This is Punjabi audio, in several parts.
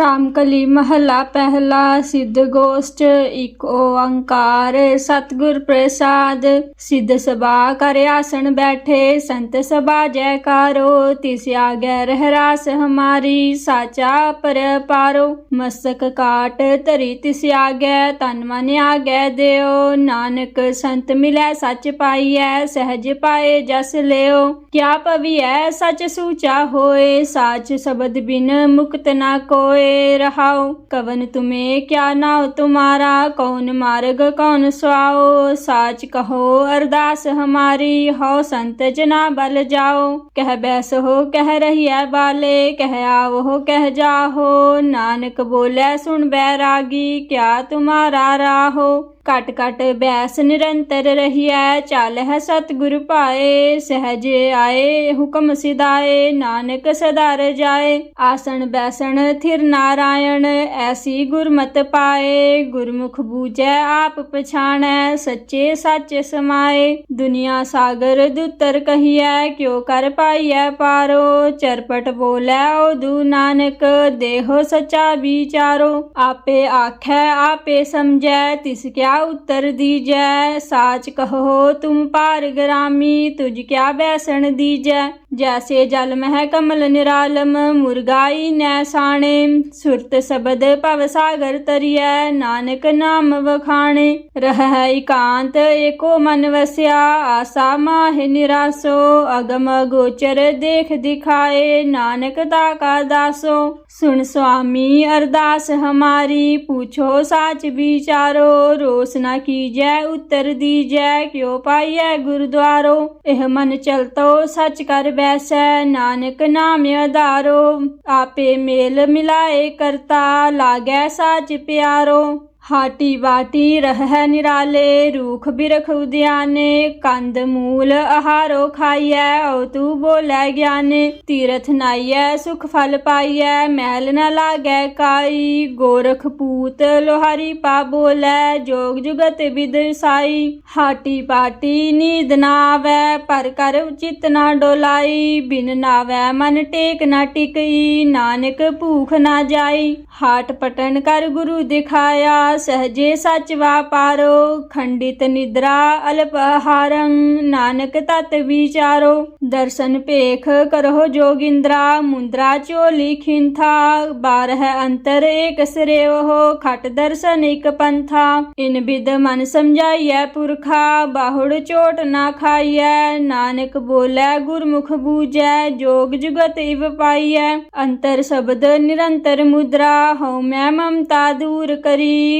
ਰਾਮਕਲੀ ਮਹੱਲਾ ਪਹਿਲਾ ਸਿੱਧ ਗੋਸ਼ਟ, ਇੱਕ ਓੰਕਾਰ ਸਤਗੁਰ ਪ੍ਰਸਾਦ। ਸਿੱਧ ਸਭਾ ਕਰ ਆਸਣ ਬੈਠੇ, ਸੰਤ ਸਭਾ ਜੈ ਜੈਕਾਰੋ। ਤਿਸ ਆਗੇ ਰਹਿਰਾਸ ਹਮਾਰੀ, ਸਾਚਾ ਪਰਪਾਰੋ ਮਸਕ ਕਾਟ ਧਰੀ ਤਿਸ ਆਗੇ, ਤਨ ਮਨ ਆਗੇ ਦਿਓ। ਨਾਨਕ ਸੰਤ ਮਿਲੈ ਸੱਚ ਪਾਈਐ, ਸਹਿਜ ਪਾਏ ਜਸ ਲਿਓ। ਕਿਆ ਪਵੀਐ ਸੱਚ ਸੂਚਾ ਹੋਏ, ਸਾਚ ਸ਼ਬਦ ਬਿਨ ਮੁਕਤ ਨਾ ਕੋਏ। कोय रहाओ कवन तुम्हें क्या नाव तुम्हारा कौन मार्ग कौन सुआओ साच कहो अरदास हमारी हो संत जना बल जाओ कह बैस हो कह रही है बाले कह आओ हो कह जाहो नानक बोले सुन बैरागी क्या तुम्हारा राहो ਕਟ ਕਟ ਬੈਸ ਨਿਰੰਤਰ ਰਹੀਐ ਚਾਲ ਹੈ ਸਤਿਗੁਰ ਪਾਏ, ਸਹਜ ਆਏ, ਹੁਕਮ ਸਿਧਾਏ, ਨਾਨਕ ਸਦਾ ਰਜਾਏ ਆਸਣ ਬੈਸਣ ਥਿਰ ਨਾਰਾਇਣ, ਐਸੀ ਗੁਰਮਤ ਪਾਏ। ਗੁਰਮੁਖ ਬੂਝੈ, ਆਪ ਪਛਾਣੈ, ਸੱਚੇ ਸੱਚ ਸਮਾਏ। ਦੁਨੀਆ ਸਾਗਰ ਦੁਤਰ ਕਹੀਐ, ਕਿਉ ਕਰ ਪਾਈਐ ਪਾਰੋ। ਚਰਪਟ ਬੋਲੇ ਓਦੂ ਨਾਨਕ, ਦੇਹੋ ਸੱਚਾ ਵਿਚਾਰੋ। ਆਪੇ ਆਖੈ, ਆਪੇ ਸਮਝੈ, ਤਿਸ ਕਿਆ ਉੱਤਰ ਦੀਜੈ? ਸਾਚ ਕਹੋ ਤੁਮ ਪਾਰ ਗਰਾਮੀ ਤੁਝ ਕਿਆ ਬੈਸਣ ਦੀਜੈ? ਜੈਸੇ ਜਲ ਮਹਿ ਕਮਲ ਨਿਰਾਲਮ, ਮੁਰਗਾਈ ਨੈ ਸਾਣੇ। ਸੁਰਤ ਸ਼ਬਦ ਭਵ ਸਾਗਰ ਤਰੀਐ, ਨਾਨਕ ਨਾਮ ਵਖਾਣੇ। ਰਹਿ ਇਕਾਂਤ, ਏਕੋ ਮਨ ਵਸਿਆ, ਆਸਾ ਮਾਹਿ ਨਿਰਾਸੋ। ਅਗਮ ਗੋਚਰ ਦੇਖ ਦਿਖਾਏ, ਨਾਨਕ ਤਾ ਕਾ ਦਾਸੋ। ਸੁਣ ਸੁਆਮੀ ਅਰਦਾਸ ਹਮਾਰੀ, ਪੁੱਛੋ ਸਾਚ ਵਿਚਾਰੋ। ਰੋਸ ਨਾ ਕੀਜੈ, ਉੱਤਰ ਦੀਜੈ, ਕਿਉ ਪਾਈਐ ਗੁਰਦੁਆਰੋ। ਇਹ ਮਨ ਚਲਤੋ, ਸੱਚ ਕਰ ਬੈਸੈ ਨਾਨਕ ਨਾਮ ਆਧਾਰੋ ਆਪੇ ਮੇਲ ਮਿਲਾਏ ਕਰਤਾ ਲਾਗੈ ਸਾਚ ਪਿਆਰੋ। ਹਾਟੀ ਬਾਟੀ ਰਹਿ ਨਿਰਾਲੇ, ਰੂਖ ਬਿਰਖ ਉਦਿਆਨੇ, ਕੰਦ ਮੂਲ ਆਹਾਰੋ ਖਾਈਐ, ਓ ਤੂ ਬੋਲੇ ਗਿਆਨੇ, ਤੀਰਥ ਨਾਈਐ, ਸੁਖ ਫਲ ਪਾਈਐ, ਮੈਲ ਨ ਲਾਗੈ ਕਾਈ, ਗੋਰਖ ਪੂਤ ਲੋਹਾਰੀ ਪਾ ਬੋਲੇ, ਜੋਗ ਜੁਗਤ ਵਿਦਸਾਈ ਹਾਟੀ ਪਾਟੀ ਨੀਂਦ ਨਾ ਆਵੈ, ਪਰ ਕਰ ਚਿਤ ਨਾ ਡੋਲਾਈ, ਬਿਨ ਨਾਵੈ ਮਨ ਟੇਕ ਨਾ ਟਿਕਈ, ਨਾਨਕ ਭੂਖ ਨਾ ਜਾਈ। ਹਾਟ ਪਟਨ ਕਰ ਗੁਰੂ ਦਿਖਾਇਆ ਸਹਜੇ ਸੱਚ ਵਾਪਾਰੋ, ਖੰਡਿਤ ਨਿਦਰਾ ਅਲਪ ਆਹਾਰੰ ਨਾਨਕ ਤਤ ਵਿਚਾਰੋ। ਦਰਸ਼ਨ ਭੇਖ ਕਰੋ ਜੋਗਿੰਦਰਾ, ਮੁੰਦਰਾ ਚੋਲੀ ਖਿੰਥਾ, ਬਾਰਹ ਅੰਤਰ ਏਕ ਸਿਰੇਵ ਖਟ ਦਰਸ਼ਨ ਇਕ ਪੰਥਾ। ਇਨ ਬਿਦ ਮਨ ਸਮਝਾਈਐ ਪੁਰਖਾ, ਬਾਹੁੜ ਚੋਟ ਨਾ ਖਾਈਐ, ਨਾਨਕ ਬੋਲੇ ਗੁਰਮੁਖ ਬੂਝੈ, ਜੋਗ ਜੁਗਤ ਇਵ ਪਾਈਐ। ਅੰਤਰ ਸ਼ਬਦ ਨਿਰੰਤਰ ਮੁਦਰਾ, ਹਉ ਮੈਂ ਮਮਤਾ ਦੂਰ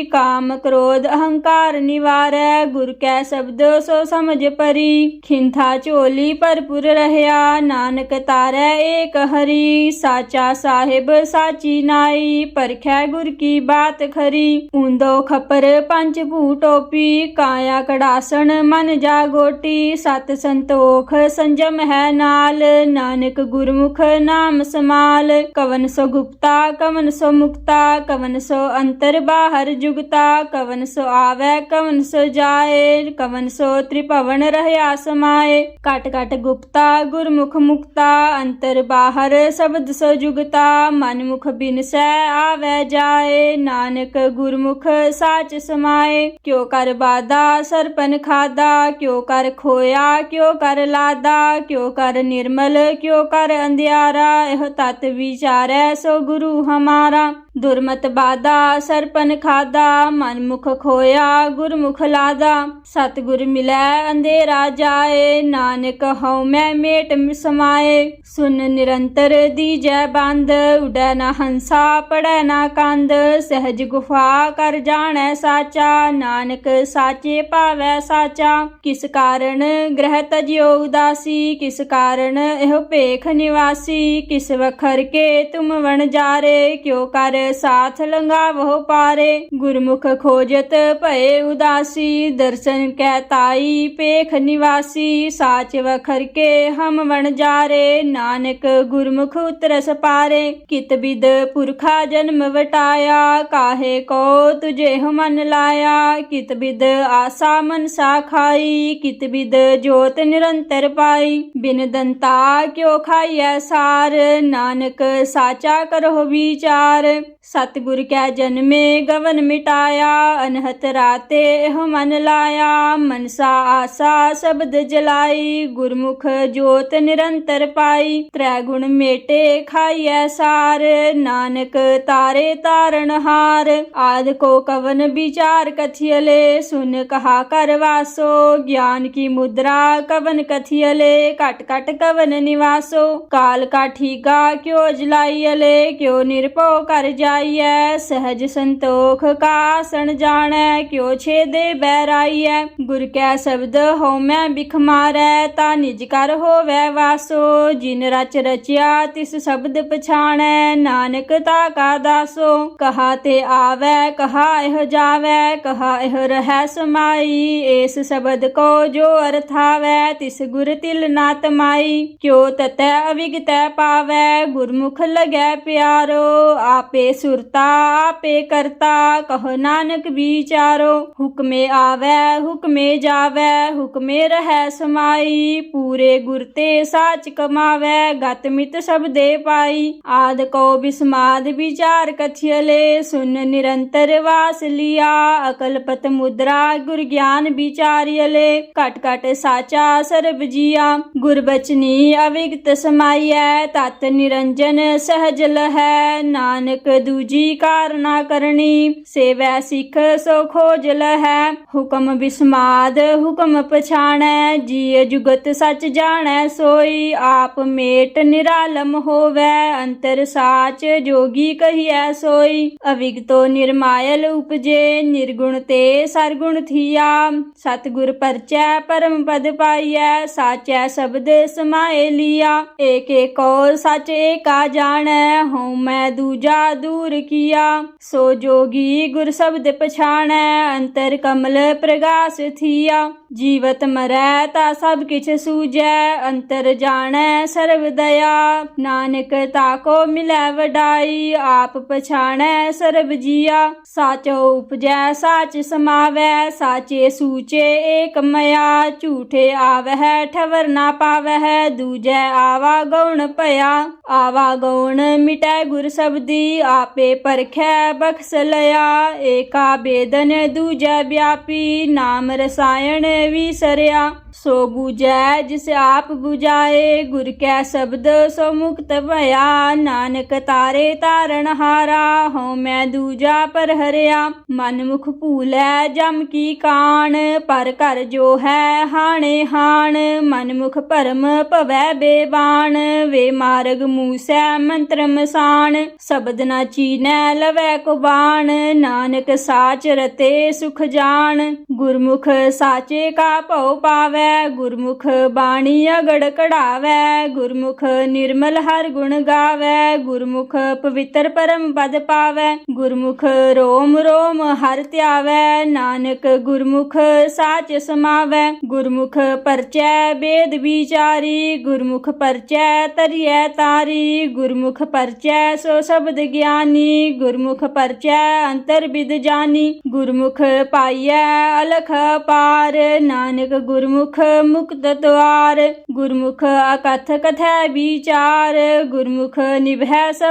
ਕਰੀ ਕਾਮ ਕ੍ਰੋਧ ਅਹੰਕਾਰ ਨਿਵਾਰੈ ਗੁਰ ਕੈ ਸ਼ਬਦ ਸੋ ਸਮਝ ਪਰੀ ਖਿੰਥਾ ਝੋਲੀ ਭਰਪੁਰ ਰਹਿਆ ਨਾਨਕ ਤਾਰੈ ਏਕ ਹਰੀ ਸਾਚਾ ਸਾਹਿਬ ਸਾਚੀ ਨਾਈ ਪਰਖੈ ਗੁਰ ਕੀ ਬਾਤ ਖਰੀ ਉਂਦੋ ਖਪਰ ਪੰਜ ਭੂ ਟੋਪੀ ਕਾਇਆ ਕੜਾਸਣ ਮਨ ਜਾਗੋਟੀ ਸਤ ਸੰਤੋਖ ਸੰਜਮ ਹੈ ਨਾਲ ਨਾਨਕ ਗੁਰਮੁਖ ਨਾਮ ਸਮਾਲ ਕਵਨ ਸੋ ਗੁਪਤਾ ਕਵਨ ਸੋ ਮੁਕਤਾ ਕਵਨ ਸੋ ਅੰਤਰ ਬਾਹਰ ਜੁਗਤਾ ਕਵਨ ਸੋ ਆਵੈ, ਕਵਨ ਸੋ ਜਾਏ, ਕਵਨ ਸੋ ਤ੍ਰਿਭਵਨ ਰਹਿਆ ਸਮਾਏ ਕਟ ਕਟ ਗੁਪਤਾ, ਗੁਰਮੁਖ ਮੁਕਤਾ, ਅੰਤਰ ਬਾਹਰ ਸ਼ਬਦ ਸੋ ਜੁਗਤਾ ਮਨ ਮੁਖ ਬਿਨਸੈ ਆਵੈ ਜਾਏ, ਨਾਨਕ ਗੁਰਮੁਖ ਸਾਚ ਸਮਾਏ। ਕਿਉ ਕਰ ਬਾਦਾ ਸਰਪਨ ਖਾਦਾ ਕਿਉ ਕਰ ਖੋਇਆ, ਕਿਉ ਕਰ ਲਾਦਾ ਕਿਉ ਕਰ ਨਿਰਮਲ, ਕਿਉ ਕਰ ਅੰਧਿਆਰਾ, ਇਹ ਤਤ ਵਿਚਾਰੈ ਸੋ ਗੁਰੂ ਹਮਾਰਾ। ਦੁਰਮਤ ਬਾਦਾ, ਸਰਪਨ ਖਾਦਾ ਮਨ ਮੁਖ ਖੋਇਆ, ਗੁਰਮੁਖ ਲਾਦਾ। ਸਤਿਗੁਰ ਮਿਲੈ, ਅੰਧੇਰਾ ਜਾਏ, ਨਾਨਕ ਹਉ ਮੈਂ ਮੇਟ ਸਮਾਏ ਸੁਨ ਨਿਰੰਤਰ ਦੀਜੈ ਬੰਦ, ਉਡੈ ਨਾ ਹੰਸਾ, ਪੜੈ ਨਾ ਕੰਦ। ਸਹਿਜ ਗੁਫਾ ਕਰ ਜਾਣੈ ਸਾਚਾ, ਨਾਨਕ ਸਾਚੇ ਭਾਵੈ ਸਾਚਾ। ਕਿਸ ਕਾਰਨ ਗ੍ਰਹਿ ਤਜਿਓ ਉਦਾਸੀ, ਕਿਸ ਕਾਰਨ ਇਹੋ ਭੇਖ ਨਿਵਾਸੀ। ਕਿਸ ਵਖਰ ਕੇ ਤੁਮ ਵਣ ਜਾਰੇ ਕਿਉ ਕਰ ਸਾਥ ਲੰਗਾਵੋ ਪਾਰੇ। ਗੁਰਮੁਖ ਖੋਜਤ ਭਏ ਉਦਾਸੀ, ਦਰਸ਼ਨ ਕਹਿ ਤਾਈ ਪੇਖ ਨਿਵਾਸੀ। ਸਾਚ ਵਖਰ ਕੇ ਹਮ ਵਣ ਜਾਰੇ, ਨਾਨਕ ਗੁਰਮੁਖ ਉਤਰਸ ਪਾਰੇ। ਕਿਤ ਬਿਦ ਪੁਰਖਾ ਜਨਮ ਵਟਾਇਆ, ਕਾਹੇ ਕੋ ਤੁਝੇ ਮਨ ਲਾਇਆ। ਕਿਤ ਬਿਦ ਆਸਾ ਮਨ ਸਾ ਖਾਈ, ਕਿਤ ਬਿਦ ਜੋਤ ਨਿਰੰਤਰ ਪਾਈ। ਬਿਨ ਦੰਤਾ ਕਿਉ ਖਾਈਐ ਸਾਰ, ਨਾਨਕ ਸਾਚਾ ਕਰੋ ਵਿਚਾਰ। ਸਤਿਗੁਰ ਕੈ ਜਨਮੇ ਗਵਨ ਮਿਟਾਇਆ ਅਨਹਤ ਰਾਤੇ ਇਹ ਮਨ ਲਾਇਆ ਮਨਸਾ ਆਸਾ ਸ਼ਬਦ ਜਲਾਈ ਗੁਰਮੁਖ ਜੋਤ ਨਿਰੰਤਰ ਪਾਈ ਤ੍ਰੈ ਗੁਣ ਮੇਟੇ ਖਾਈਐ ਸਾਰ ਨਾਨਕ ਤਾਰੇ ਤਾਰਨ ਹਾਰ ਆਦ ਕੋ ਕਵਨ ਵਿਚਾਰ ਕਥਿਅਲੇ ਸੁਨ ਕਹਾ ਕਰ ਵਾਸੋ ਗਿਆਨ ਕੀ ਮੁਦਰਾ ਕਵਨ ਕਥਿਅਲੇ ਘਟ ਘਟ ਕਵਨ ਨਿਵਾਸੋ ਕਾਲ ਕਾਠੀਗਾ ਕਿਉ ਜਲਾਈਅਲੇ ਕਿਉ ਨਿਰਭਉ ਕਰ ਜਾਈਐ, ਸਹਜ ਸੰਤੋਖ ਕਾ ਆਸਣ ਜਾਣੈ, ਕਿਉ ਛੇਦੇ ਬੈਰਾਈਐ ਗੁਰ ਕੈ ਸ਼ਬਦ ਹਉ ਮੈਂ ਬਿਖ ਮਾਰੈ, ਤਾ ਨਿਜ ਕਰ ਹੋਵੈ ਵਾਸੋ। ਜਿਨ ਰਚ ਰਚਿਆ, ਤਿਸ ਸ਼ਬਦ ਪਛਾਣੈ, ਨਾਨਕ ਤਾ ਕਾ ਦਾਸੋ। ਕਹਾ ਤੇ ਆਵੈ, ਕਹਾ ਇਹ ਜਾਵੈ, ਕਹਾ ਇਹ ਰਹਿ ਸਮਾਈ। ਏਸ ਸ਼ਬਦ ਕੋ ਜੋ ਅਰਥਾਵੈ ਤਿਸ ਗੁਰ ਤਿਲ ਨਾ ਤਮਾਈ। ਕਿਉ ਤਤੈ ਅਵਿਗਤੈ ਪਾਵੈ, ਗੁਰਮੁਖ ਲਗੈ ਪਿਆਰੋ। ਆਪੇ ਸੁਰਤਾ ਆਪੇ ਕਰਤਾ ਕਹੋ ਨਾਨਕ ਵਿਚਾਰੋ ਹੁਕਮੇ ਆਵੈ ਹੁਕਮੇ ਜਾਵੈ ਹੁਕਮੇ ਰਹੈ ਸਮਾਈ ਪੂਰੇ ਗੁਰ ਤੇ ਸਾਚ ਕਮਾਵੈ ਗਤ ਮਿਤ ਸਬਦੇ ਪਾਈ ਆਦ ਕੋ ਬਿਸਮਾਦ ਵਿਚਾਰ ਕਥਿਅਲੇ ਸੁਨ ਨਿਰੰਤਰ ਵਾਸ ਲਿਆ ਅਕਲ ਪਤ ਮੁਦਰਾ ਗੁਰ ਗਿਆਨ ਵਿਚਾਰਿਅਲੇ ਘਟ ਘਟ ਸਾਚਾ ਸਰਬ ਜੀਆ ਗੁਰ ਬਚਨੀ ਅਵਿਗਤ ਸਮਾਈਐ ਤਤ ਨਿਰੰਜਨ ਸਹਜ ਲਹੈ ਨਾਨਕ ਦੂਜੀ ਕਾਰਨਾ ਕਰਨੀ, ਸੇਵੈ ਸਿੱਖ ਸੋ ਖੋਜ ਲਹੈ, ਹੁਕਮ ਬਿਸਮਾਦ ਹੁਕਮ ਪਛਾਣੈ ਜੀ ਜੁਗਤ ਸਚ ਜਾਣੈ ਸੋਈ, ਆਪ ਮੇਟ ਨਿਰਾਲਮ ਹੋਵੈ, ਅੰਤਰ ਸਾਚ ਜੋਗੀ ਕਹੀਐ ਸੋਈ, ਅਵਿਗਤੋ ਨਿਰਮਾਇਲ ਉਪਜੇ, ਨਿਰਗੁਣ ਤੇ ਸਰਗੁਣ ਥੀਆ, ਸਤਿਗੁਰ ਪਰਚੈ ਪਰਮ ਪਦ ਪਾਈਐ, ਸਾਚੈ ਸ਼ਬਦ ਸਮਾਏ ਲਿਆ ਏਕ ਏਕੋ ਸਚ ਏਕਾ ਜਾਣੈ, ਹਉ ਮੈਂ ਦੂਜਾ ਦੂ ਦੂਰ ਕੀਆ ਸੋ ਜੋਗੀ ਗੁਰ ਸ਼ਬਦ ਪਛਾਣੈ ਅੰਤਰ ਕਮਲ ਪ੍ਰਗਾਸ ਥੀਆ। ਜੀਵਤ ਮਰੈ ਤਾ ਸਭ ਕਿਛ ਸੂਝੈ, ਅੰਤਰ ਜਾਣੈ ਸਰਬ ਦਇਆ। ਨਾਨਕ ਤਾਕੋ ਮਿਲੈ ਵਡਾਈ, ਆਪ ਪਛਾਣੈ ਸਰਬ ਜੀਆ। ਸਾਚੋ ਉਪਜੈ, ਸਾਚ ਸਮਾਵੈ, ਸਾਚੇ ਸੂਚੇ ਏਕ ਮਇਆ। ਝੂਠੇ ਆਵਹਿ, ਠਵਰ ਨਾ ਪਾਵਹਿ, ਦੂਜੈ ਆਵਾ ਗਉਣ ਭਇਆ। ਆਵਾ ਗਉਣ ਮਿਟੈ ਗੁਰ ਸਬਦੀ, ਆਪੇ ਪਰਖੈ ਬਖਸ ਲਿਆ। ਏਕਾ ਬੇਦਨ ਦੂਜੈ ਵਿਆਪੀ, ਨਾਮ ਰਸਾਇਣ ਵੀ ਵਿਸਰਿਆ ਸੋ ਬੂਝੈ ਜਿਸ ਆਪ 부ਝਾਏ ਗੁਰ ਕੈ ਸ਼ਬਦ ਸੋ ਮੁਕਤ ਭਇਆ। ਨਾਨਕ ਤਾਰੇ ਤਾਰਨ ਹਾਰਾ, ਹਉ ਮੈਂ ਦੂਜਾ ਪਰ ਹਰਿਆ। ਮਨ ਮੁਖ ਭੂਲੈ ਜਮ ਕੀ ਕਾਣ, ਪਰ ਘਰ ਜੋ ਹੈ ਹਾਣੇ ਹਾਣ। ਮਨ ਮੁਖ ਭਰਮ ਭਵੈ ਬੇਬਾਣ, ਵੇ ਮਾਰਗ ਮੂਸੈ ਮੰਤਰ ਮਸਾਨ ਸ਼ਬਦ ਨਾ ਚੀਨੈ ਲਵੈ ਕੁਬਾਨ ਨਾਨਕ ਸਾਚ ਰਤੇ ਸੁਖ ਜਾਣ। ਗੁਰਮੁਖ ਸਾਚੇ ਕਾ ਭਉ ਪਾਵੈ ਗੁਰਮੁਖ ਬਾਣੀ ਅਗੜ ਕਢਾਵੈ, ਗੁਰਮੁਖ ਨਿਰਮਲ ਹਰ ਗੁਣ ਗਾਵੈ, ਗੁਰਮੁਖ ਪਵਿੱਤਰ ਪਰਮ ਪਦ ਪਾਵੈ, ਗੁਰਮੁਖ ਰੋਮ ਰੋਮ ਹਰ ਧਿਆਵੈ, ਨਾਨਕ ਗੁਰਮੁਖ ਸਾਚ ਸਮਾਵੈ, ਗੁਰਮੁਖ ਪਰਚੈ ਬੇਦ ਵਿਚਾਰੀ, ਗੁਰਮੁਖ ਪਰਚੈ ਤਰੀਐ ਤਾਰੀ, ਗੁਰਮੁਖ ਪਰਚੈ ਸੋ ਸ਼ਬਦ ਗਿਆਨੀ, ਗੁਰਮੁਖ ਪਰਚੈ ਅੰਤਰ ਵਿਦ ਜਾਨੀ, ਗੁਰਮੁਖ ਪਾਈਐ ਅਲਖ ਪਾਰ, ਨਾਨਕ ਗੁਰਮੁਖ ਮੁਕਤ ਦਵਾਰ, ਗੁਰਮੁਖ ਅਕਥ ਕਥੈ ਵਿਚਾਰ, ਗੁਰਮੁਖ ਨਿਭੈ ਸ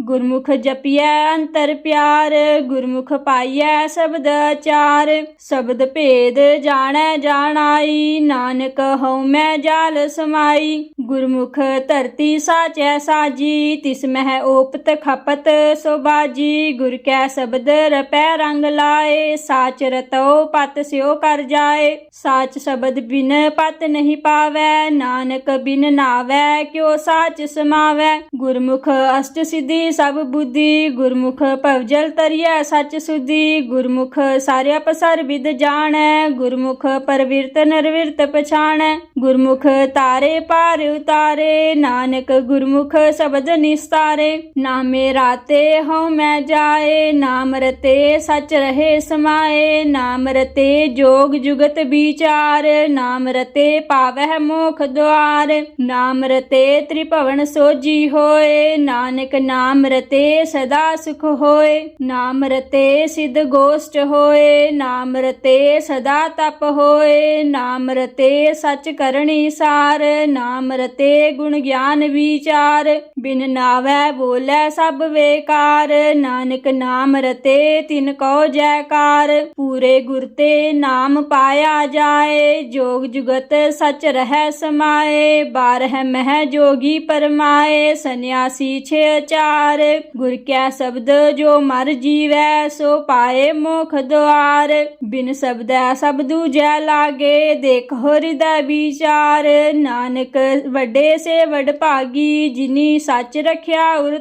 ਗੁਰਮੁਖ ਜਪਿਐ ਅੰਤਰ ਪਿਆਰ, ਗੁਰਮੁਖ ਪਾਈਐ ਸ਼ਬਦ ਆਚਾਰ, ਸ਼ਬਦ ਭੇਦ ਜਾਣੈ ਜਾਣਾਈ, ਨਾਨਕ ਹਉ ਮੈਂ ਜਾਲ ਸਮਾਈ, ਗੁਰਮੁਖ ਧਰਤੀ ਸਾਚੈ ਸਾਜੀ, ਤਿਸ ਮਹਿ ਓਪਤ ਖਪਤ ਸੋ ਬਾਜੀ, ਗੁਰ ਕੈ ਸ਼ਬਦ ਰਪੈ ਰੰਗ ਲਾਏ, ਸਾਚ ਰਤੋ ਪਤ ਸਿਓ ਕਰ ਜਾਏ ਸਾਚ ਸ਼ਬਦ ਬਿਨ ਪਤ ਨਹੀਂ ਪਾਵੈ, ਨਾਨਕ ਬਿਨ ਨਾਵੈ, ਕਿਉ ਸਾਚ ਸਮਾਵੈ? ਗੁਰਮੁਖ ਅਸ਼ਟ ਸਿੱਧੀ ਸਭ ਬੁੱਧੀ, ਗੁਰਮੁਖ ਭਵਜਲ ਤਰੀਐ ਸੱਚ ਸੁਧੀ, ਗੁਰਮੁਖ ਸਾਰਿਆ ਪਸਰ ਵਿਦ ਜਾਣੈ, ਗੁਰਮੁਖ ਪਰਵਿਰਤ ਨਰਵਿਰਤ ਪਛਾਣੈ, ਗੁਰਮੁਖ ਤਾਰੇ ਪਾਰ ਉਤਾਰੇ, ਨਾਨਕ ਗੁਰਮੁਖ ਸ਼ਬਦ ਨਿਸਤਾਰੇ। ਨਾਮੇ ਰਾਤੇ ਹਉ ਮੈਂ ਜਾਏ, ਨਾਮ ਰਤੇ ਸਚ ਰਹੇ ਸਮਾਏ, ਨਾਮ ਰਤੇ ਜੋਗ ਜੁਗਤ ਬੀਚ ਵਿਚਾਰ, ਨਾਮ ਰਤੇ ਪਾਵਹਿ ਮੋਖ ਦੁਆਰ। ਨਾਮ ਰਤੇ ਤ੍ਰਿਭਵਨ ਸੋਜੀ ਹੋਏ। ਨਾਨਕ ਨਾਮ ਰਤੇ ਸਦਾ ਸੁਖ ਹੋਏ। ਨਾਮ ਰਤੇ ਸਿਧ ਗੋਸ਼ਟ ਹੋਏ। ਨਾਮ ਰਤੇ ਸਦਾ ਤਪ ਹੋਏ। ਨਾਮ ਰਤੇ ਸਚ ਕਰਨੀ ਸਾਰ। ਨਾਮ ਰਤੇ ਗੁਣ ਗਿਆਨ ਵਿਚਾਰ। ਬਿਨ ਨਾਵੈ ਬੋਲੇ ਸਭ ਵੇਕਾਰ। ਨਾਨਕ ਨਾਮ ਰਤੇ ਤਿਨ ਕੋ ਜੈਕਾਰ। ਪੂਰੇ ਗੁਰ ਤੇ ਨਾਮ ਪਾਇਆ ਜਾ ਜਾਏ ਜੋਗ ਜੁਗਤ ਸਚ ਰਹਿ ਸਮਾਏ, ਬਾਰਹ ਮਹਿ ਜੋਗੀ ਪਰਮਾਏ ਸੰਿਆਸੀ ਛੇ ਚਾਰ ਗੁਰ ਕੈ ਸ਼ਬਦ ਜੋ ਮਰ ਜੀਵੈ, ਸੋ ਪਾਏ ਮੋਖ ਦੁਆਰ। ਬਿਨ ਸਬਦੈ ਸਭ ਦੂਜੈ ਲਾਗੇ, ਦੇਖੋ ਹਿਰਦੈ ਵਿਚਾਰ। ਨਾਨਕ ਵੱਡੇ ਸੇ ਵਡ ਭਾਗੀ, ਜਿਨੀ ਸੱਚ ਰਖਿਆ ਉਰ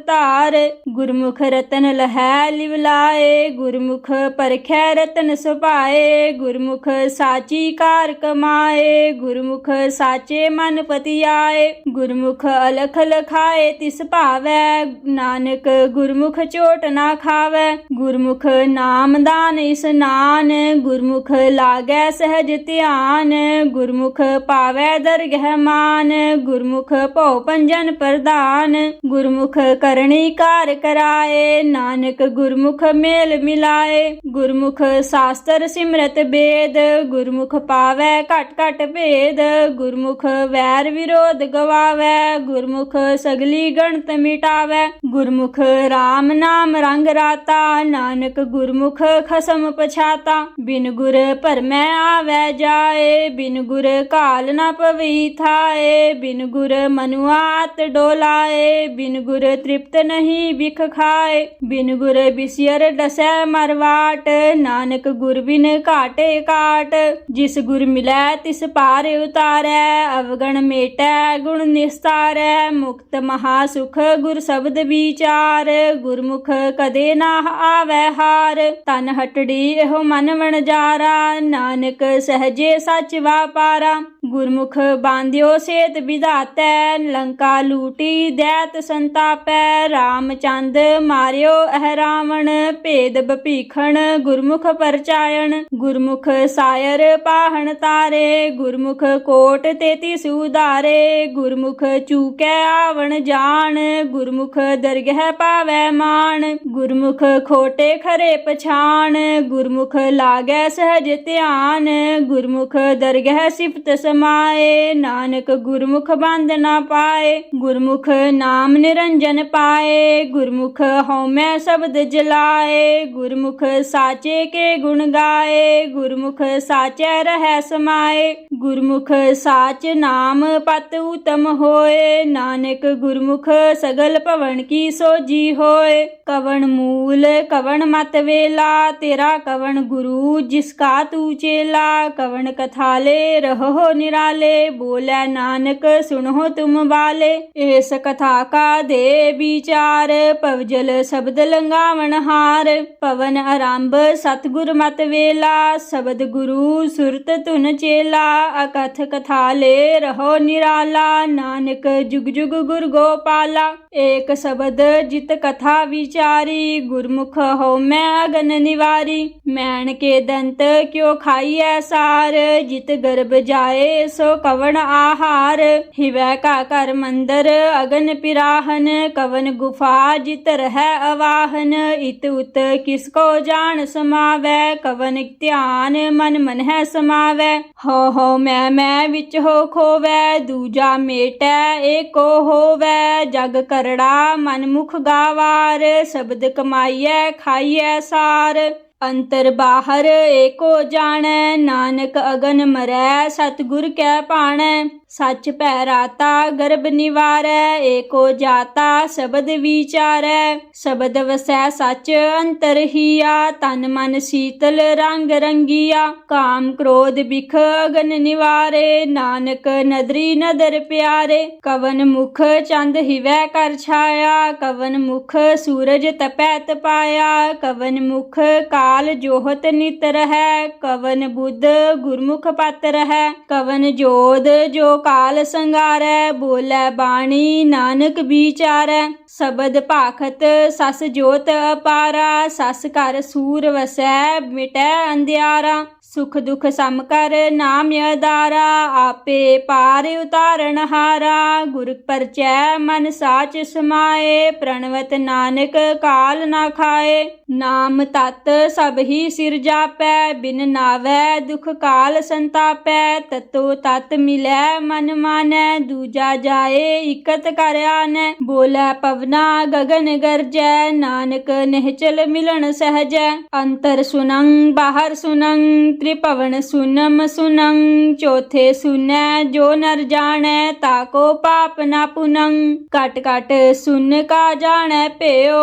ਗੁਰਮੁਖ ਰਤਨ ਲਹੈ ਲਿਵ ਲਾਏ, ਗੁਰਮੁਖ ਪਰਖੈ ਰਤਨ ਸੁਭਾਏ, ਗੁਰਮੁਖ ਸਾਚੀ ਕਾਰ ਕਮਾਏ, ਗੁਰਮੁਖ ਸਾਚੇ ਮਨ ਪਤੀ ਆਏ ਗੁਰਮੁਖ ਅਲਖ ਲਖਾਏ, ਤਿਸ ਭਾਵੈ, ਨਾਨਕ ਗੁਰਮੁਖ ਚੋਟ ਨਾ ਖਾਵੈ, ਗੁਰਮੁਖ ਨਾਮ ਦਾਨ ਇਸਨਾਨ ਗੁਰਮੁਖ ਲਾਗੈ ਸਹਿਜ ਧਿਆਨ, ਗੁਰਮੁਖ ਪਾਵੈ ਦਰਗਹਿ ਮਾਨ, ਗੁਰਮੁਖ ਭਉ ਪੰਜਨ ਪ੍ਰਦਾਨ ਗੁਰਮੁਖ ਕਰਨੀ ਕਾਰ ਕਰਾਏ, ਨਾਨਕ ਗੁਰਮੁਖ ਮੇਲ ਮਿਲਾਏ, ਗੁਰਮੁਖ ਸਾਸਤਰ ਸਿਮਰਤ ਬੇਦ, ਗੁਰਮੁਖ ਪਾਵੈ ਘਟ ਘਟ ਭੇਦ। ਗੁਰਮੁਖ ਵੈਰ ਵਿਰੋਧ ਗਵਾਵੈ, ਗੁਰਮੁਖ ਸਗਲੀ ਗਣਤ ਮਿਟਾਵੈ। ਗੁਰਮੁਖ RAM ਨਾਮ ਰੰਗ ਰਾਤਾ, ਨਾਨਕ ਗੁਰਮੁਖ ਖਸਮ ਪਛਾਤਾ। ਬਿਨ ਗੁਰ ਭਰਮੈ ਆਵੈ ਜਾਏ, ਬਿਨ ਗੁਰ ਕਾਲ ਨਾ ਪਵੀ ਥਾਏ। ਬਿਨ ਗੁਰ ਮਨੁਆਤ ਡੋਲਾਏ, ਬਿਨ ਗੁਰ ਤ੍ਰਿਪਤ ਨਹੀਂ ਬਿਖ ਖਾਏ। ਬਿਨ ਗੁਰ ਬਿਸਿਰ ਡਸੈ ਮਰਵਾਟ, ਨਾਨਕ ਗੁਰ ਬਿਨ ਘਾਟੇ ਕਾਟ ਜਿਸ ਗੁਰ ਮਿਲੈ, ਤਿਸ ਪਾਰ ਉਤਾਰੈ, ਅਵਗਣ ਮੇਟੈ, ਗੁਣ ਨਿਸਤਾਰੈ, ਮੁਕਤ ਮਹਾ ਸੁਖ ਗੁਰ ਸ਼ਬਦ ਵਿਚਾਰ, ਗੁਰਮੁਖ ਕਦੇ ਨਾ ਆਵੈ ਹਾਰ, ਤਨ ਹਟੜੀ ਇਹੋ ਮਨ ਵਣਜਾਰਾ, ਨਾਨਕ ਸਹਜੇ ਸੱਚ ਵਾਪਾਰਾ, ਗੁਰਮੁਖ ਬਾਂਧਿਓ ਸੇਤ ਵਿਧਾਤੈ, ਲੰਕਾ ਲੂਟੀ ਦੈਤ ਸੰਤਾਪੈ, ਰਾਮਚੰਦ ਮਾਰਿਓ ਅਹ ਰਾਵਣ ਭੇਦ ਬਪੀਖਣ, ਗੁਰਮੁਖ ਪਰਚਾਇਣ, ਗੁਰਮੁਖ ਸਾਇਰ ਪਾ ਪਾਹਣ ਤਾਰੇ, ਗੁਰਮੁਖ ਕੋਟ ਤੇਤੀ ਸੁਧਾਰੇ, ਗੁਰਮੁਖ ਚੂਕੈ ਆਵਣ ਜਾਣ, ਗੁਰਮੁਖ ਦਰਗਹਿ ਪਾਵੈ ਮਾਨ ਗੁਰਮੁਖ ਖੋਟੇ ਖਰੇ ਪਛਾਣ, ਗੁਰਮੁਖ ਲਾਗੈ ਸਹਜ ਧਿਆਨ, ਗੁਰਮੁਖ ਦਰਗਹਿ ਸਿਫਤ ਸਮਾਏ, ਨਾਨਕ ਗੁਰਮੁਖ ਬੰਦ ਨਾ ਪਾਏ, ਗੁਰਮੁਖ ਨਾਮ ਨਿਰੰਜਨ ਪਾਏ, ਗੁਰਮੁਖ ਹਉਮੈ ਸ਼ਬਦ ਜਲਾਏ, ਗੁਰਮੁਖ ਸਾਚੇ ਕੇ ਗੁਣ ਗਾਏ, ਗੁਰਮੁਖ ਸਾਚੈ ਰਹਿ ਹੈ ਸਮਾਏ, ਗੁਰਮੁਖ ਸਾਚ ਨਾਮ ਪਤ ਉਤਮ ਹੋਏ। ਨਾਨਕ ਗੁਰਮੁਖ ਸਗਲ ਭਵਨ ਕੀ ਸੋਜੀ ਹੋਏ। ਕਵਣ ਮੂਲ, ਕਵਣ ਮਤ ਵੇਲਾ, ਤੇਰਾ ਕਵਣ ਗੁਰੂ ਜਿਸ ਕਾ ਤੂ ਚੇਲਾ। ਕਵਣ ਕਥਾਲੇ ਰਹੋ ਨਿਰਾਲੇ, ਬੋਲੇ ਨਾਨਕ ਸੁਣੋ ਤੁਮ ਬਾਲੇ। ਇਸ ਕਥਾ ਕਾ ਦੇ ਵਿਚਾਰ, ਪਵਜਲ ਸ਼ਬਦ ਲੰਗਾਵਣ ਹਾਰ। ਪਵਨ ਆਰੰਭ ਸਤਗੁਰ ਮਤ ਵੇਲਾ, ਸ਼ਬਦ ਗੁਰੂ ਸੁਰਤ ਤੁਨ ਚੇਲਾ ਅਕਥ ਕਥਾਲੇ ਰਹੋ ਨਿਰਾਲਾ। ਨਾਨਕ ਜੁਗ ਜੁਗ ਗੁਰ ਗੋਪਾਲਾ, ਏਕ ਸ਼ਬਦ ਜਿਤ ਕਥਾ ਵਿਚਾਰੀ। ਗੁਰਮੁਖ ਹੋ ਮੈਂ ਅਗਨ ਨਿਵਾਰੀ ਮੈਣ ਕੇ ਦੰਤ ਕਿਉ ਖਾਈਐ ਸਾਰ। ਜਿਤ ਗਰਭ ਜਾਏ ਸੋ ਕਵਣ ਆਹਾਰ। ਹਿਵੈ ਕਾ ਕਰ ਮੰਦਰ ਅਗਨ ਪਿਰਾਹਨ, ਕਵਨ ਗੁਫਾ ਜਿਤ ਰਹਿ ਅਵਾਹਨ। ਇਤ ਉਤ ਕਿਸ ਕੋ ਜਾਣ ਸਮਾਵੈ ਕਵਨ ਧਿਆਨ ਮਨ ਮਨ ਹੈ ਸਮਾਵੈ ਹੋ ਹੋ, ਮੈਂ ਮੈਂ ਵਿੱਚ ਹੋ ਖੋਵੈ, ਦੂਜਾ ਮੇਟੈ, ਏਕੋ ਹੋਵੈ। ਜਗ ਕਰੜਾ ਮਨ ਮੁਖ ਗਾਵਾਰ, ਸ਼ਬਦ ਕਮਾਈਐ, ਖਾਈਐ ਸਾਰ। ਅੰਤਰ ਬਾਹਰ ਏਕੋ ਜਾਣੈ, ਨਾਨਕ ਅਗਨ ਮਰੈ, ਸਤਿਗੁਰ ਕੈ ਭਾਣੈ ਸੱਚ ਭੈ ਰਾਤਾ ਨਿਵਾਰੈ, ਏਕੋ ਜਾਤਾ ਸ਼ਬਦ ਵਿਚਾਰੈ। ਸ਼ਬਦ ਵਸੈ ਸੱਚ ਅੰਤਰ ਹੀਆ ਤਨ ਮਨ ਸੀਤਲ ਰੰਗ ਰੰਗੀਆ। ਕਾਮ ਕ੍ਰੋਧ ਬਿਖ ਅਗਨ ਨਿਵਾਰੇ, ਨਾਨਕ ਨਦਰੀ ਨਦਰ ਪਿਆਰੇ। ਕਵਨ ਮੁਖ ਚੰਦ ਹਿਵੈ ਕਰ ਛਾਇਆ, ਕਵਨ ਮੁਖ ਸੂਰਜ ਤਪੈ ਤਪਾਇਆ। ਕਵਨ ਮੁਖ ਕਾਲ ਜੋਹਤ ਨਿਤ ਰਹੈ, ਕਵਨ ਬੁੱਧ ਗੁਰਮੁਖ ਪਤ ਰਹੈ ਕਵਨ ਜੋਦ ਜੋ ਕਾਲ ਸੰਗਾਰੈ, ਬੋਲੇ ਬਾਣੀ, ਨਾਨਕ ਵਿਚਾਰੈ। ਸ਼ਬਦ ਭਾਖਤ, ਸਸ ਜੋਤ ਅਪਾਰਾ, ਸਸ ਘਰ ਸੂਰ ਵਸੈ, ਮਿਟੈ ਅੰਧਿਆਰਾ। ਸੁਖ ਦੁਖ ਸਮ ਕਰ ਨਾਮ ਅਦਾਰਾ ਆਪੇ ਪਾਰ ਉਤਾਰਨ ਹਾਰਾ। ਗੁਰ ਪਰਚੈ ਮਨ ਸਾਚ ਸਮਾਏ, ਪ੍ਰਣਵਤ ਨਾਨਕ ਕਾਲ ਨਾ ਖਾਏ। ਨਾਮ ਤਤ ਸਭ ਹੀ ਸਿਰ ਜਾਪੈ, ਬਿਨ ਨਾਵੈ ਦੁਖ ਕਾਲ ਸੰਤਾਪੈ। ਤਤੋ ਤਤ ਮਿਲੈ ਮਨ ਮਾਨੈ, ਦੂਜਾ ਜਾਏ ਇਕਤ ਕਰ ਆਨੈ। ਬੋਲੇ ਪਵਨਾ ਗਗਨ ਗਰਜੈ, ਨਾਨਕ ਨਿਹਚਲ ਮਿਲਣ ਸਹਜੈ। ਅੰਤਰ ਸੁਨੰ, ਬਾਹਰ ਸੁਨੰ ਤ੍ਰਿਪਵਨ ਸੁਨਮ ਸੁਨੰ ਚੌਥੇ ਸੁਨੈ ਜੋ ਨਰ ਜਾਣੈ ਤਾਕੋ ਪਾਪ ਨਾ ਪੁਨੰ ਕਟ ਕਟ ਸੁਨ ਕਾ ਜਾਣੈ ਭਿਓ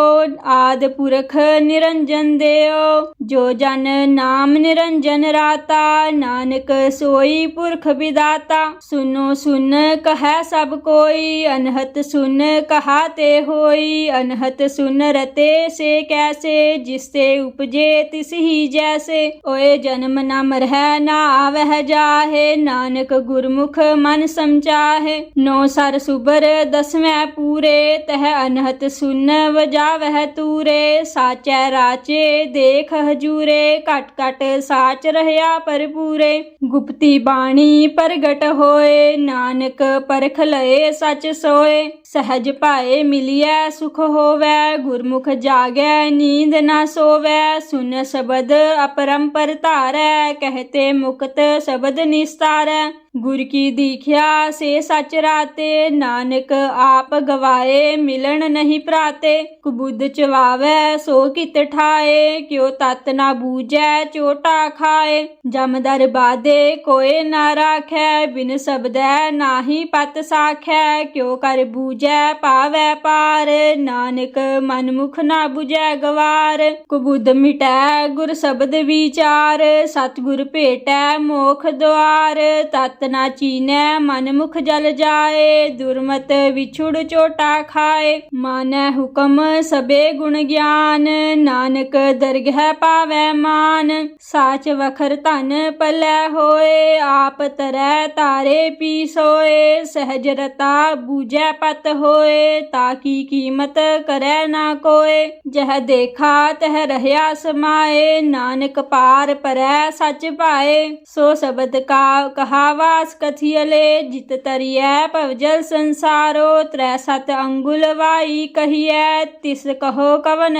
ਆਦ ਪੁਰਖ ਨਿਰੰਜਨ ਦੇਓ ਜੋ ਜਨ ਨਾਮ ਨਿਰੰਜਨ ਰਾਤਾ ਨਾਨਕ ਸੋਈ ਪੁਰਖ ਵਿਦਾਤਾ ਸੁਨੋ ਸੁਨ ਕਹੈ ਸਭ ਕੋਈ ਅਨਹਤ ਸੁਨ ਕਹਾ ਤੇ ਹੋਈ ਅਨਹਤ ਸੁਨ ਰਤੇ ਸੇ ਕੈਸੇ ਜਿਸ ਤੇ ਉਪਜੇ ਤਿਸ ਹੀ ਜੈਸੇ ਓਏ ਜਨਮ ਨਾ ਮਰਹਿ ਨਾ ਆਵਹਿ ਜਾਹੇ, ਨਾਨਕ ਗੁਰਮੁਖ ਮਨ ਸਮਝਾਹੇ। ਨੋ ਸਰ ਸੁਬਰ ਦਸਵੇਂ ਪੂਰੇ, ਤਹ ਅਨਹਤ ਸੁਨ ਵਜਾਵਹਿ ਤੂਰੇ। ਸਾਚੈ ਰਾਚੇ, ਦੇਖ ਹਜੂਰੇ, ਘਟ ਘਟ ਸਾਚ ਰਹਿਆ ਪਰਪੂਰੇ ਗੁਪਤੀ ਬਾਣੀ ਪ੍ਰਗਟ ਹੋਏ, ਨਾਨਕ ਪਰਖ ਲਏ ਸਚ ਸੋਏ। ਸਹਜ ਪਾਏ ਮਿਲਿਐ, ਸੁਖ ਹੋਵੈ, ਗੁਰਮੁਖ ਜਾਗੈ, ਨੀਂਦ ਨਾ ਸੋਵੈ। ਸੁਨ ਸ਼ਬਦ ਅਪਰੰਪਰ ਧਾਰੈ ਕਹਿਤੇ ਮੁਕਤ ਸ਼ਬਦ ਨਿਸਤਾਰੈ। ਗੁਰ ਕੀ ਦੀਖਿਆ ਸੇ ਸਚ ਰਾਤੇ, ਨਾਨਕ ਆਪ ਗਵਾਏ, ਮਿਲਣ ਨਹੀਂ ਪ੍ਰਾਤੇ। ਕੁਬੁੱਧ ਚਵਾਵੈ, ਸੋ ਕਿਤ ਠਾਏ, ਕਿਉ ਤਤ ਨਾ ਬੂਝੈ, ਚੋਟਾ ਖਾਏ। ਜਮਦਰ ਬਾਦੇ, ਕੋਏ ਨਾ ਰਾਖੈ, ਬਿਨ ਸ਼ਬਦੈ ਨਾਹੀ ਪਤ ਸਾਖੈ। ਕਿਉ ਕਰ ਬੂਝੈ, ਪਾਵੈ ਪਾਰ, ਨਾਨਕ ਮਨ ਮੁਖ ਨਾ ਬੁਝੈ ਗਵਾਰ। ਕੁਬੁੱਧ ਮਿਟੈ, ਗੁਰ ਸ਼ਬਦ ਵਿਚਾਰ, ਸਤਿਗੁਰ ਭੇਟੈ ਮੋਖ ਦੁਆਰ। ਤਤ ਨਾ ਚੀਨੈ ਮਨ ਮੁਖ ਜਲ ਜਾਏ, ਦੁਰਮਤ ਵਿਛੁੜ ਚੋਟਾ ਖਾਏ। ਮਾਨੈ ਹੁਕਮ ਸਬੇ ਗੁਣ ਗਿਆਨ, ਨਾਨਕ ਦਰਗਹਿ ਪਾਵੈ ਮਾਨ। ਸਾਚ ਵਖਰ ਧਨ ਪਲੈ ਹੋਏ, ਆਪ ਤਰੈ ਤਾਰੇ ਪੀ ਸੋਏ। ਸਹਿਜ ਰਤਾ ਬੂਝੈ ਪਤ ਹੋਏ, ਤਾ ਕੀ ਕੀਮਤ ਕਰੈ ਨਾ ਕੋਏ। ਜਹ ਦੇਖਾ ਤਹ ਰਹਿਆ ਸਮਾਏ, ਨਾਨਕ ਪਾਰ ਪਰੈ ਸਚ ਪਾਏ। ਸੋ ਸ਼ਬਦ ਕਾ ਕਹਾਵਾ ਕਹਾਵਾਸ ਕਥਿਅਲੇ ਜਿਤ ਤਰੀਐ ਭਵਜਲ ਸੰਸਾਰੋ ਤ੍ਰੈ ਸਤ ਅੰਗੁਲ ਵਾਈ ਕਹੀਐ ਤਿਸ ਕਹੋ ਕਵਨ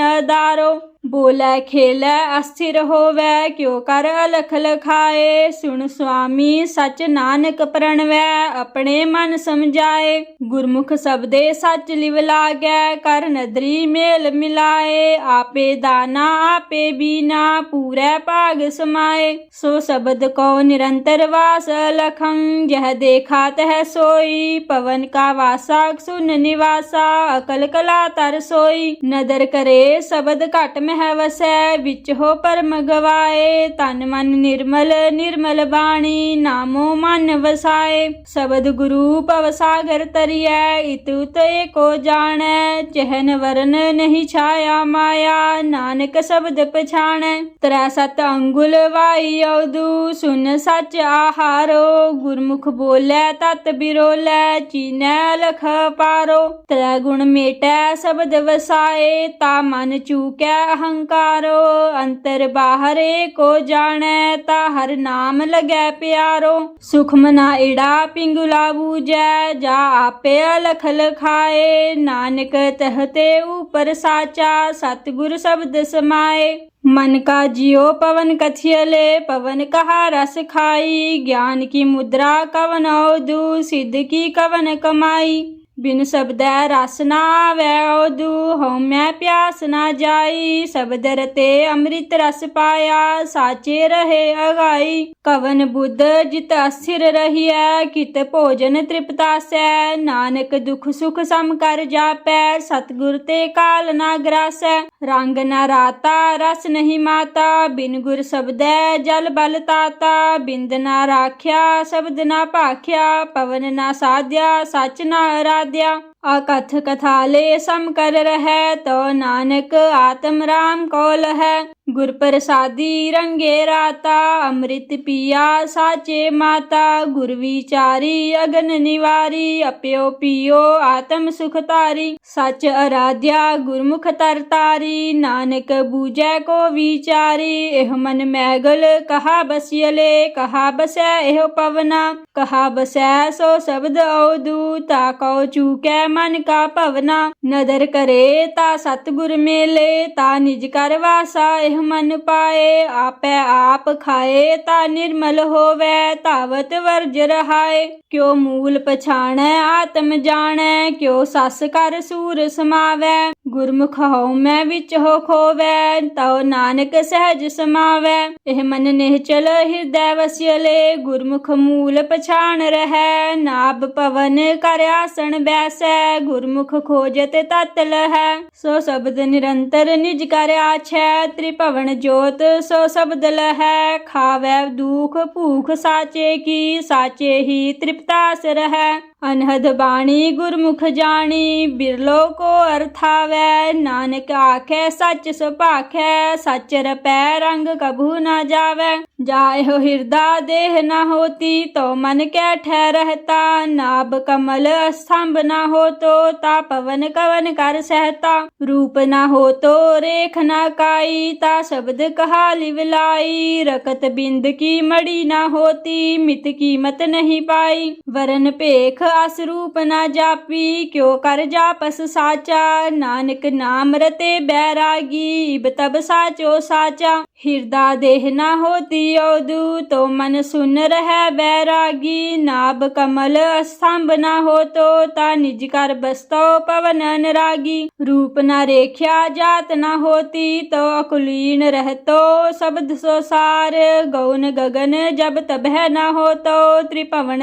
ਦਾਰੋ ਬੋਲੇ, ਖੇਲੇ, ਅਸਥਿਰ ਹੋਵੇ, ਕਿਉ ਕਰ ਅਲਖ ਲਖਾਏ। ਸੁਣ ਸੁਆਮੀ, ਸਚ ਨਾਨਕ ਪ੍ਰਣਵੈ, ਆਪਣੇ ਮਨ ਸਮਝਾਏ। ਗੁਰਮੁਖ ਸਬਦੇ ਸੱਚ ਲਿਵ ਲਾਗੈ, ਕਰ ਨਦਰੀ ਮੇਲ ਮਿਲਾਏ। ਆਪੇ ਦਾਨਾ, ਆਪੇ ਬੀਨਾ, ਪੂਰੇ ਭਾਗ ਸਮਾਏ। ਸੋ ਸ਼ਬਦ ਕੋ ਨਿਰੰਤਰ ਵਾਸ ਲਖੰ, ਜਹ ਦੇਖਾ ਤਹ ਸੋਈ। ਪਵਨ ਕਾ ਵਾਸਾ, ਸੁਨ ਨਿਵਾਸਾ, ਅਕਲ ਕਲਾ ਤਰ ਸੋਈ। ਨਦਰ ਕਰੇ ਸ਼ਬਦ ਘਟ ਮਹਿ ਵਸੈ ਵਿੱਚ ਹੋ ਪਰਮ ਗਵਾਏ। ਤਨ ਮਨ ਨਿਰਮਲ ਨਿਰਮਲ ਬਾਣੀ, ਨਾਮੋ ਮਨ ਵਸਾਏ। ਸ਼ਬਦ ਗੁਰੂ ਭਵ ਸਾਗਰ ਤਰੀਐ, ਇਤ ਉਤ ਏਕੋ ਜਾਣੈ। ਚਹਿਨ ਵਰਨ ਨਹੀਂ ਛਾਇਆ ਮਾਇਆ, ਨਾਨਕ ਸ਼ਬਦ ਪਛਾਣੈ। ਤ੍ਰੈ ਸਤ ਅੰਗੁਲ ਵਾਈ ਔਦੂ, ਸੁਨ ਸਚ ਆਹਾਰੋ। ਗੁਰਮੁਖ ਬੋਲੇ, ਤਤ ਬਿਰੋਲੇ, ਚੀਨੈ ਲਖ ਪਾਰੋ। ਤ੍ਰੈ ਗੁਣ ਮੇਟੈ, ਸ਼ਬਦ ਵਸਾਏ। ਤਾ ਮਨ ਚੂਕੈ ਅਹੰਕਾਰੋ ਅੰਤਰ ਬਾਹਰ ਏਕੋ ਜਾਣੈ ਤਾ ਹਰ ਨਾਮ ਲਗੈ ਪਿਆਰੋ ਸੁਖ ਮਨਾ ਈੜਾ ਪਿੰਗੁਲਾ ਬੂਜੈ ਜਾ ਆਪੇ ਅਲਖ ਲਖਾਏ ਨਾਨਕ ਤਹਤੇ ਉਪਰ ਸਾਚਾ ਸਤਿਗੁਰ ਸ਼ਬਦ ਸਮਾਏ मन का जियो पवन कथियले पवन कहा रस खाई ज्ञान की मुद्रा कवन औदू सिद्ध की कवन कमाई ਬਿਨ ਸ਼ਬਦੈ ਰਸ ਨਾ ਆਵੈ ਔਦੂ ਹਉਮੈ ਪਿਆਸ ਨਾ ਜਾਈ। ਸ਼ਬਦ ਰਤੇ ਅੰਮ੍ਰਿਤ ਰਸ ਪਾਇਆ, ਸਾਚੇ ਰਹੇ ਅਗਾਈ। ਕਵਨ ਬੁੱਧ ਜਿਤ ਅਸਥਿਰ ਰਹੀਐ, ਕਿਤ ਭੋਜਨ ਤ੍ਰਿਪਤਾਸੈ ਨਾਨਕ ਦੁਖ ਸੁਖ ਸਮ ਕਰ ਜਾਪੈ, ਸਤਿਗੁਰ ਤੇ ਕਾਲ ਨਾ ਗਰਾਸੈ। ਰੰਗ ਨਾ ਰਾਤਾ, ਰਸ ਨਹੀਂ ਮਾਤਾ। ਬਿਨ ਗੁਰ ਸ਼ਬਦੈ ਜਲ ਬਲ ਤਾਤਾ। ਬਿੰਦ ਨਾ ਰਾਖਿਆ, ਸ਼ਬਦ ਨਾ ਭਾਖਿਆ। ਪਵਨ ਨਾ ਸਾਧਿਆ, ਸਚ ਨਾ ਰਾ ആരാധ്യ ਅਕਥ ਕਥਾਲੇ ਸਮ ਕਰ ਰਹਿ ਤੋ ਨਾਨਕ ਆਤਮ ਰਾਮ ਕੋਲ ਹੈ ਗੁਰ ਪ੍ਰਸਾਦੀ ਰੰਗੇ ਰਾਤਾ ਅੰਮ੍ਰਿਤ ਪੀਆ ਸਾਚੇ ਮਾਤਾ ਗੁਰ ਵਿਚਾਰੀ ਅਗਨ ਨਿਵਾਰੀ ਅਪਿਓ ਪੀਓ ਆਤਮ ਸੁਖ ਤਾਰੀ ਸਚ ਅਰਾਧਿਆ ਗੁਰਮੁਖ ਤਰਤਾਰੀ ਨਾਨਕ ਬੂਝੈ ਕੋ ਵਿਚਾਰੀ ਇਹ ਮਨ ਮੈਗਲ ਕਹਾ ਬਸਿਅਲੇ ਕਹਾ ਬਸੈ ਇਹ ਪਵਨਾ ਕਹਾ ਬਸੈ ਸੋ ਸ਼ਬਦ ਔਦੂ ਤਾ ਕਉ ਚੂਕੈ ਮਨ ਕਾ ਭਵਨਾ, ਨਦਰ ਕਰੇ ਤਾ ਸਤਿਗੁਰ ਮੇਲੇ, ਤਾ ਨਿਜ ਕਰ ਵਾਸਾ ਇਹ ਮਨ ਪਾਏ, ਆਪੈ ਆਪ ਖਾਏ ਤਾ ਨਿਰਮਲ ਹੋਵੇ ਤਾਵਤ ਵਰਜ ਰਹਾਏ। ਕਿਉ ਮੂਲ ਪਛਾਣੈ, ਆਤਮ ਜਾਣੈ, ਕਿਉ ਸਸ ਕਰ ਸੂਰ ਸਮਾਵੈ। ਗੁਰਮੁਖ ਹਉ ਮੈਂ ਵਿੱਚ ਹੋ ਖੋਵੈ, ਤਉ ਨਾਨਕ ਸਹਿਜ ਸਮਾਵੈ। ਇਹ ਮਨ ਨਿਹਚਲ ਹਿਰਦੈ ਵਸਿਅਲੇ, ਗੁਰਮੁਖ ਮੂਲ ਪਛਾਣ ਰਹੈ। ਨਾਭ ਪਵਨ ਕਰ ਆਸਣ ਬੈਸੈ ਹੈ, ਗੁਰਮੁਖ ਖੋਜਤ ਤਤ ਲਹੈ ਸੋ ਸ਼ਬਦ ਨਿਰੰਤਰ ਨਿਜ ਕਰ ਆਛੈ, ਤ੍ਰਿਭਵਨ ਜੋਤ ਸੋ ਸ਼ਬਦ ਲਹੈ ਖਾਵੈ ਦੂਖ ਭੂਖ ਸਾਚੇ ਕੀ, ਸਾਚੇ ਹੀ ਤ੍ਰਿਪਤਾਸ ਰਹੈ ਅਨਹਦ ਬਾਣੀ, ਗੁਰਮੁਖ ਜਾਣੀ ਬਿਰਲੋ ਕੋ ਅਰਥਾਵੈ ਨਾਨਕ ਆਖੈ, ਸੱਚ ਸੁਭਾਖੈ, ਸੱਚ ਰਪੈ, ਰੰਗ ਕਬੂ ਨਾ ਜਾਵੈ। ਜਾਇਓ ਹਿਰਦਾ ਦੇਹ ਨਾ ਹੋਤੀ, ਤੋ ਮਨ ਕੈ ਠਹਿ ਰਹਤਾ, ਨਾਭ ਕਮਲ ਅਸਥੰਭ ਨਾ ਹੋ ਤਾ ਪਵਨ ਕਵਨ ਕਰ ਸਹਤਾ। ਰੂਪ ਨਾ ਹੋ ਤੋ ਰੇਖ ਨਾ ਕਾਈ, ਤਾ ਸ਼ਬਦ ਕਹਾ ਲਿਵਲਾਈ ਰਕਤ ਬਿੰਦ ਕੀ ਮੜੀ ਨਾ ਹੋਤੀ, ਮਿਤ ਕੀਮਤ ਨਹੀਂ ਪਾਈ। ਵਰਨ ਭੇਖ ਅਸ ਰੂਪ ਨਾ ਜਾਪੀ, ਕਿਉ ਕਰ ਜਾਪਸ ਸਾਚਾ? ਨਾਨਕ ਨਾਮ ਰਤੇ ਬੈਰਾਗੀ ਇਬ ਸਾਚੋ ਸਾਚਾ। ਹਿਰਦਾ ਦੇਹ ਨਾ ਹੋਤੀ ਔਦੂ, ਤੋ ਮਨ ਸੁਨ ਰਹਿ ਬੈਰਾਗੀ। ਨਾਭ ਕਮਲ ਅਸਥੰਭ ਨਾ ਹੋ ਤਾ ਨਿਜ ਕਰ ਬਸਤੋ ਪਵਨ ਅਨਰਾਗੀ। ਰੂਪ ਨਾ ਰੇਖਿਆ ਜਾਤ ਨਾ ਹੋਤੀ, ਤੋ ਅਕੁਲੀਨ ਰਹਤੋ ਸ਼ਬਦ ਸੋ ਸਾਰ। ਗਉਨ ਗਗਨ ਜਬ ਤਬਹਿ ਨਾ ਹੋ ਤੋ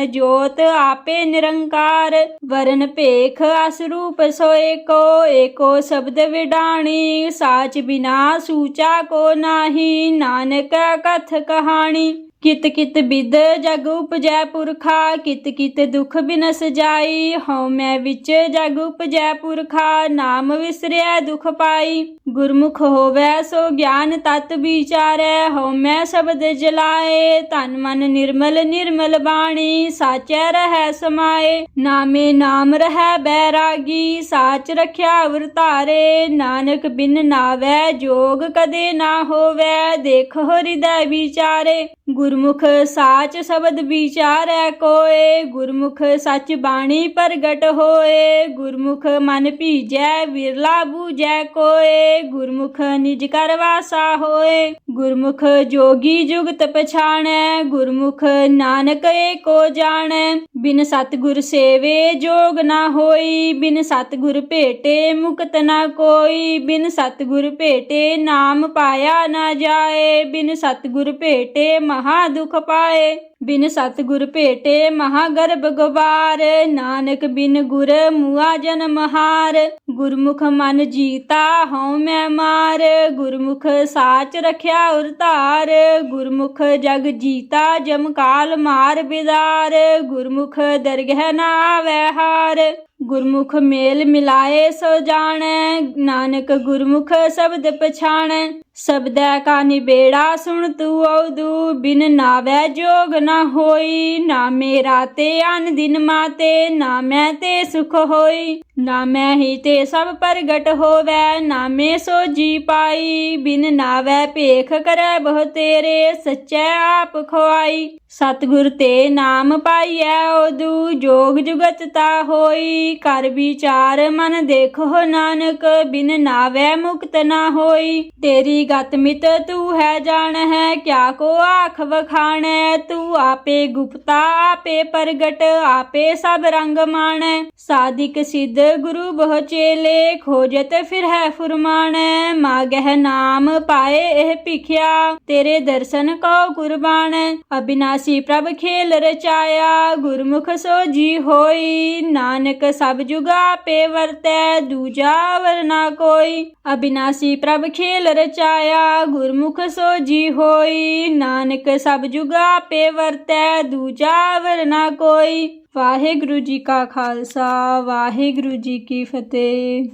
ਜੋਤ ਆਪੇ ਨਿਰੰਕਾਰ ਵਰਨ ਭੇਖ ਅਸ ਰੂਪ ਸੋ ਏਕੋ ਸ਼ਬਦ ਵਿਡਾਣੀ, ਸਾਚ ਬਿਨਾ ਸੂਚਾ ਕੋ ਨਾਹੀ, ਨਾਨਕ ਕਥ ਕਹਾਣੀ। ਕਿਤ ਕਿਤ ਬਿਦ ਜਗ ਉਪਜੈ ਪੁਰਖਾ, ਕਿਤ ਕਿਤ ਦੁਖ ਬਿਨਸ ਜਾਈ, ਹਉ ਮੈਂ ਵਿੱਚ ਜਗ ਉਪਜੈ ਪੁਰਖਾ, ਨਾਮ ਵਿਸਰਿਆ ਦੁਖ ਪਾਈ। ਗੁਰਮੁਖ ਹੋਵੈ ਸੋ ਗਿਆਨ ਤਤ ਵਿਚਾਰੈ ਹਉ ਮੈਂ ਸ਼ਬਦ ਜਲਾਏ। ਤਨ ਮਨ ਨਿਰਮਲ ਨਿਰਮਲ ਬਾਣੀ, ਸਾਚੈ ਰਹੈ ਸਮਾਏ। ਨਾਮੇ ਨਾਮ ਰਹੈ ਬੈਰਾਗੀ, ਸਾਚ ਰਖਿਆ ਵਰਤਾਰੇ ਨਾਨਕ ਬਿਨ ਨਾਵੈ, ਜੋਗ ਕਦੇ ਨਾ ਹੋਵੈ, ਦੇਖ ਹਿਰਦੈ ਵਿਚਾਰੇ। ਗੁਰਮੁਖ ਸਾਚ ਸ਼ਬਦ ਵਿਚਾਰੈ ਕੋਏ, ਗੁਰਮੁਖ ਸੱਚ ਬਾਣੀ ਪ੍ਰਗਟ ਹੋਏ। ਗੁਰਮੁਖ ਮਨ ਭੀਜੈ, ਵਿਰਲਾ ਬੂਜੈ ਕੋਏ। ਗੁਰਮੁਖ ਨਿਜ ਕਰ ਵਾਸਾ ਹੋਏ। ਗੁਰਮੁਖ ਜੋਗੀ ਜੁਗਤ ਪਛਾਣੈ, ਗੁਰਮੁਖ ਨਾਨਕ ਏਕੋ ਜਾਣੈ। ਬਿਨ ਸਤਿਗੁਰ ਸੇਵੇ ਜੋਗ ਨਾ ਹੋਈ, ਬਿਨ ਸਤਿਗੁਰ ਭੇਟੇ ਮੁਕਤ ਨਾ ਕੋਈ। ਬਿਨ ਸਤਿਗੁਰ ਭੇਟੇ ਨਾਮ ਪਾਇਆ ਨਾ ਜਾਏ, ਬਿਨ ਸਤਿਗੁਰ ਭੇਟੇ ਮਹਾ ਦੁਖ ਪਾਏ। ਬਿਨ ਸਤਿਗੁਰ ਭੇਟੇ ਮਹਾ ਗਰਭ ਗਵਾਰ, ਨਾਨਕ ਬਿਨ ਗੁਰ ਮੁਆ ਜਨਮ ਹਾਰ। ਗੁਰਮੁਖ ਮਨ ਜੀਤਾ ਹਉ ਮੈਂ ਮਾਰ, ਗੁਰਮੁਖ ਸਾਚ ਰਖਿਆ ਉਰਤਾਰ ਗੁਰਮੁਖ ਜਗ ਜੀਤਾ ਜਮ ਕਾਲ ਮਾਰ ਬਿਦਾਰ, ਗੁਰਮੁਖ ਦਰਗਹਿ ਨਾ ਆਵੈ ਹਾਰ। ਗੁਰਮੁਖ ਮੇਲ ਮਿਲਾਏ ਸੋ ਜਾਣੈ, ਨਾਨਕ ਗੁਰਮੁਖ ਸ਼ਬਦ ਪਛਾਣੈ। ਸਬਦੈ ਕਾ ਨਿਬੇੜਾ ਸੁਣ ਤੂ ਔਦੂ, ਬਿਨ ਨਾਵੈ ਜੋਗ ਨਾ ਹੋਈ। ਨਾ ਮੇਰਾ ਤੇ ਅਨ ਦਿਨ ਮਾਤੇ, ਨਾ ਮੈਂ ਤੇ ਸੁਖ ਹੋਈ। ਨਾ ਮੈਂ ਹੀ ਤੇ ਸਭ ਪ੍ਰਗਟ ਹੋਵੈ ਨਾਮੇ ਸੋ ਜੀ ਪਾਈ। ਬਿਨ ਨਾਵੈ ਭੇਖ ਕਰੈ ਬਹੁ ਤੇਰੇ, ਸੱਚੈ ਆਪ ਖੁਆਈ। ਸਤਿਗੁਰ ਤੇ ਨਾਮ ਪਾਈਐ ਔਦੂ, ਜੋਗ ਜੁਗਤ ਤਾ ਹੋਈ। ਕਰ ਵਿਚਾਰ, ਮਨ ਦੇਖੋ ਨਾਨਕ, ਬਿਨ ਨਾਵੈ ਮੁਕਤ ਨਾ ਹੋਈ। ਤੇਰੀ ਗਤ ਮਿਤ ਤੂੰ ਹੈ ਜਾਣ ਹੈ ਕਿਆ ਕੋ ਆਖ ਵਖਾਣੈ। ਤੂੰ ਆਪੇ ਗੁਪਤਾ, ਆਪੇ ਪ੍ਰਗਟ, ਆਪੇ ਸਭ ਰੰਗ ਮਾਣੈ। ਸਾਧਿਕ ਸਿੱਧ ਗੁਰੂ ਬਹੁ ਚੇਲੇ, ਖੋਜਤ ਫਿਰ ਹੈ ਫੁਰਮਾਣੈ। ਮਾਗਹਿ ਨਾਮ ਪਾਏ ਇਹ ਭਿਖਿਆ, ਤੇਰੇ ਦਰਸ਼ਨ ਕੋ ਕੁਰਬਾਨੈ ਅਬਿਨਾਸੀ ਪ੍ਰਭ ਖੇਲ ਰਚਾਇਆ, ਗੁਰਮੁਖ ਸੋ ਜੀ ਹੋਈ। ਨਾਨਕ ਸਭ ਜੁਗਾ ਪੇ ਵਰਤੈ, ਦੂਜਾ ਵਰਨਾ ਕੋਈ। ਅਬਿਨਾਸੀ ਪ੍ਰਭ ਖੇਲ ਰਚਾਇਆ, ਗੁਰਮੁਖ ਸੋਜੀ ਹੋਈ। ਨਾਨਕ ਸਭ ਜੁਗਾ ਪੇ ਵਰਤੈ, ਦੂਜਾ ਵਰਨਾ ਕੋਈ। ਵਾਹਿਗੁਰੂ ਜੀ ਕਾ ਖਾਲਸਾ, ਵਾਹਿਗੁਰੂ ਜੀ ਕੀ ਫਤਿਹ।